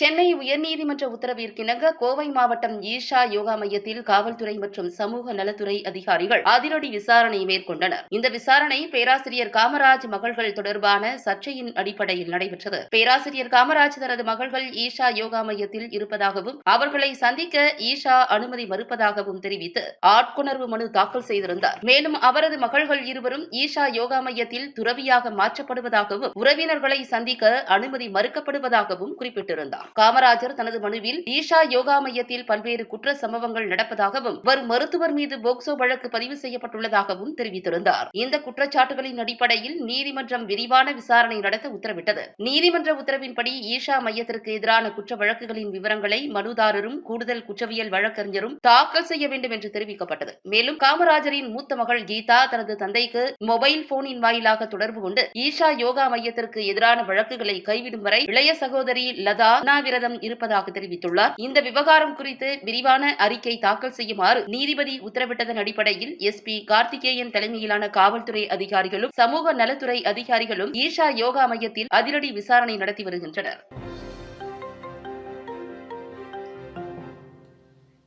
சென்னை உயர்நீதிமன்ற உத்தரவிற்கிணங்க கோவை மாவட்டம் ஈஷா யோகா மையத்தில் காவல்துறை மற்றும் சமூக நலத்துறை அதிகாரிகள் அதிரடி விசாரணை மேற்கொண்டனர். இந்த விசாரணை பேராசிரியர் காமராஜ் மகள்கள் தொடர்பான சர்ச்சையின் அடிப்படையில் நடைபெற்றது. பேராசிரியர் காமராஜ் தனது மகள்கள் ஈஷா யோகா மையத்தில் இருப்பதாகவும் அவர்களை சந்திக்க ஈஷா அனுமதி மறுப்பதாகவும் தெரிவித்து ஆட்கொணர்வு மனு தாக்கல் செய்திருந்தார். மேலும் அவரது மகள்கள் இருவரும் ஈஷா யோகா மையத்தில் துறவியாக மாற்றப்படுவதாகவும் உறவினர்களை சந்திக்க அனுமதி மறுக்கப்படுவதாகவும் குறிப்பிட்டிருந்தார். காமராஜர் தனது மனுவில் ஈஷா யோகா மையத்தில் பல்வேறு குற்ற சம்பவங்கள் நடப்பதாகவும் வரும் மருத்துவர் மீது போக்சோ வழக்கு பதிவு செய்யப்பட்டுள்ளதாகவும் தெரிவித்திருந்தார். இந்த குற்றச்சாட்டுகளின் அடிப்படையில் நீதிமன்றம் விரிவான விசாரணை நடத்த உத்தரவிட்டது. நீதிமன்ற உத்தரவின்படி ஈஷா மையத்திற்கு எதிரான குற்ற வழக்குகளின் விவரங்களை மனுதாரரும் கூடுதல் குற்றவியல் வழக்கறிஞரும் தாக்கல் செய்ய வேண்டும் என்று தெரிவிக்கப்பட்டது. மேலும் காமராஜரின் மூத்த மகள் கீதா தனது தந்தைக்கு மொபைல் போனின் வாயிலாக தொடர்பு கொண்டு ஈஷா யோகா மையத்திற்கு எதிரான வழக்குகளை கைவிடும் வரை இளைய சகோதரி லதா உண்ணாவிரதம் இருப்பதாக தெரிவித்துள்ளார். இந்த விவகாரம் குறித்து விரிவான அறிக்கை தாக்கல் செய்யுமாறு நீதிபதி உத்தரவிட்டதன் அடிப்படையில் எஸ்பி கார்த்திகேயன் தலைமையிலான காவல்துறை அதிகாரிகளும் சமூக நலத்துறை அதிகாரிகளும் ஈஷா யோகா மையத்தில் அதிரடி விசாரணை நடத்தி வருகின்றனர்.